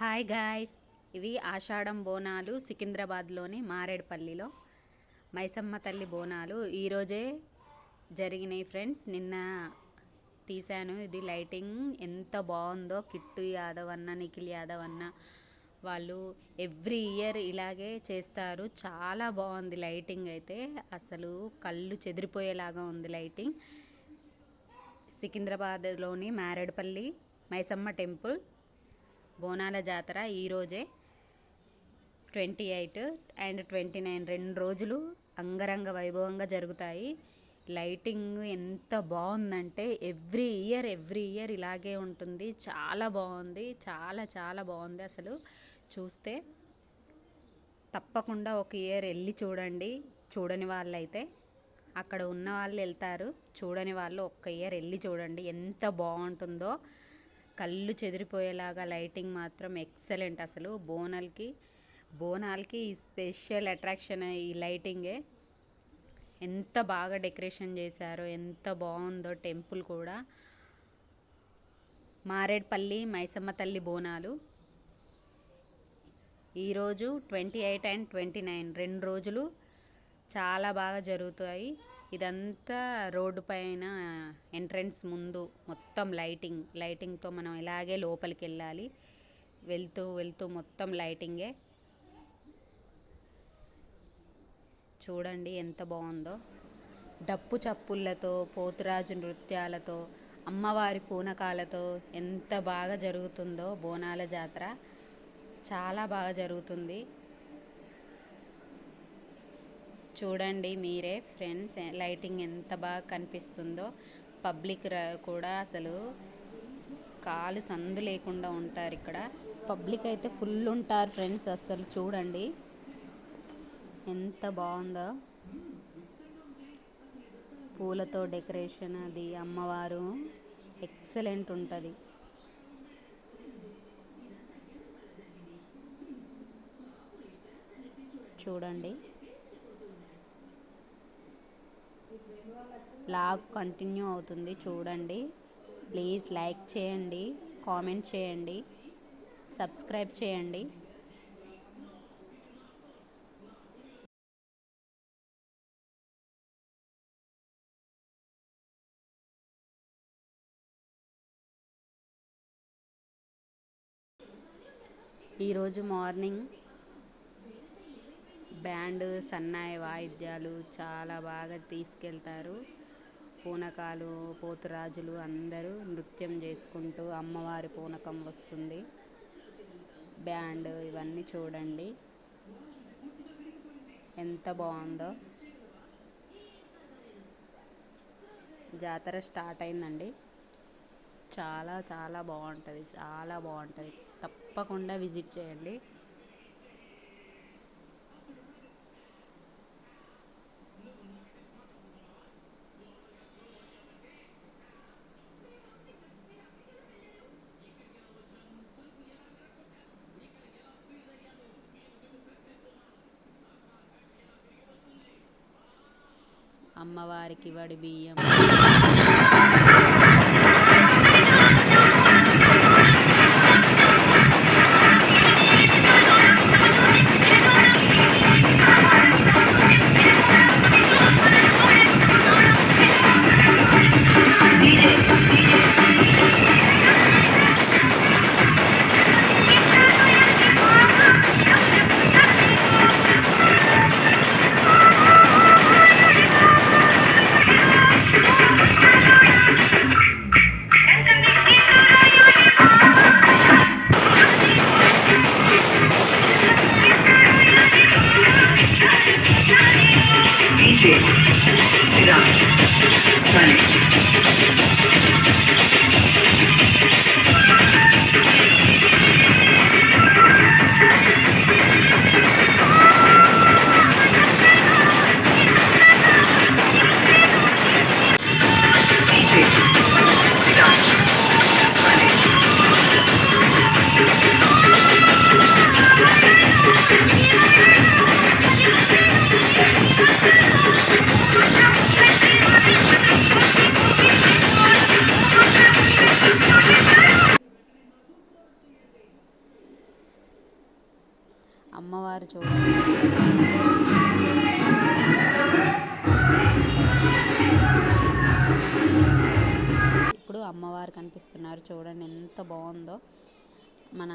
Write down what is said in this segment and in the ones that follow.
Hi guys. ఇవి ఆషాఢం బోనాలు సికింద్రాబాద్లోని మారేడుపల్లిలో. మైసమ్మ తల్లి బోనాలు. ఈరోజే జరిగినాయి ఫ్రెండ్స్. నిన్న తీశాను ఇది లైటింగ్. ఎంత బాగుందో కిట్టు యాదవ్ అన్న నిఖిల్ యాదవ్ అన్న వాళ్ళు ఎవ్రీ ఇయర్ ఇలాగే చేస్తారు. చాలా బాగుంది లైటింగ్ అయితే. అసలు కళ్ళు చెదిరిపోయేలాగా ఉంది లైటింగ్. సికింద్రాబాద్లోని మారేడుపల్లి మైసమ్మ టెంపుల్. బోనాల జాతర ఈరోజే twenty eight and twenty nine రెండు రోజులు అంగరంగ వైభవంగా జరుగుతాయి. లైటింగ్ ఎంత బాగుందంటే ఎవ్రీ ఇయర్ ఎవ్రీ ఇయర్ ఇలాగే ఉంటుంది. చాలా బాగుంది చాలా చాలా బాగుంది అసలు. చూస్తే తప్పకుండా ఒక ఇయర్ వెళ్ళి చూడండి చూడని వాళ్ళైతే. అక్కడ ఉన్న వాళ్ళు వెళ్తారు చూడని వాళ్ళు ఒక్క ఇయర్ వెళ్ళి చూడండి ఎంత బాగుంటుందో. కళ్ళు చెదిరిపోయేలాగా లైటింగ్ మాత్రం ఎక్సలెంట్ అసలు. బోనాలకి బోనాలకి ఈ స్పెషల్ అట్రాక్షన్ ఈ లైటింగే. ఎంత బాగా డెకరేషన్ చేశారో ఎంత బాగుందో టెంపుల్ కూడా. మారేడ్పల్లి మైసమ్మ తల్లి బోనాలు. ఈరోజు twenty eight and twenty nine. రెండు రోజులు చాలా బాగా జరుగుతాయి. ఇదంతా రోడ్డు పైన ఎంట్రన్స్ ముందు మొత్తం లైటింగ్ లైటింగ్తో మనం ఇలాగే లోపలికి వెళ్ళాలి. వెళ్తూ వెళ్తూ మొత్తం లైటింగే. చూడండి ఎంత బాగుందో. డప్పు చప్పుళ్ళతో పోతురాజు నృత్యాలతో అమ్మవారి పూనకాలతో ఎంత బాగా జరుగుతుందో బోనాల జాతర. చాలా బాగా జరుగుతుంది. చూడండి మీరే ఫ్రెండ్స్ లైటింగ్ ఎంత బాగా కనిపిస్తుందో. పబ్లిక్ కూడా అసలు కాలు సందు లేకుండా ఉంటారు ఇక్కడ. పబ్లిక్ అయితే ఫుల్ ఉంటారు ఫ్రెండ్స్ అసలు చూడండి. ఎంత బాగుందో. పూలతో డెకరేషన్ అది అమ్మవారు. ఎక్సలెంట్ ఉంటుంది. చూడండి. లాగ్ కంటిన్యూ అవుతుంది. చూడండి. ప్లీజ్ లైక్ చేయండి. కామెంట్ చేయండి. సబ్స్క్రైబ్ చేయండి. ఈరోజు మార్నింగ్ బ్యాండ్ సన్నాయి వాయిద్యాలు చాలా బాగా తీసుకెళ్తారు. పూనకాలు పోతురాజులు అందరూ నృత్యం చేసుకుంటూ అమ్మవారి పూనకం వస్తుంది. బ్యాండ్ ఇవన్నీ చూడండి. ఎంత బాగుందో. జాతర స్టార్ట్ అయిందండి. చాలా చాలా బాగుంటుంది. చాలా బాగుంటుంది. తప్పకుండా విజిట్ చేయండి. అమ్మవారికి వడి బియ్యం. DJ Sinan. Sonic అమ్మవారు చూడండి ఇప్పుడు అమ్మవారు కనిపిస్తున్నారు. చూడండి ఎంత బాగుందో. మన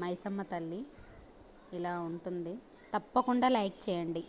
మైసమ్మ తల్లి ఇలా ఉంటుంది. తప్పకుండా లైక్ చేయండి.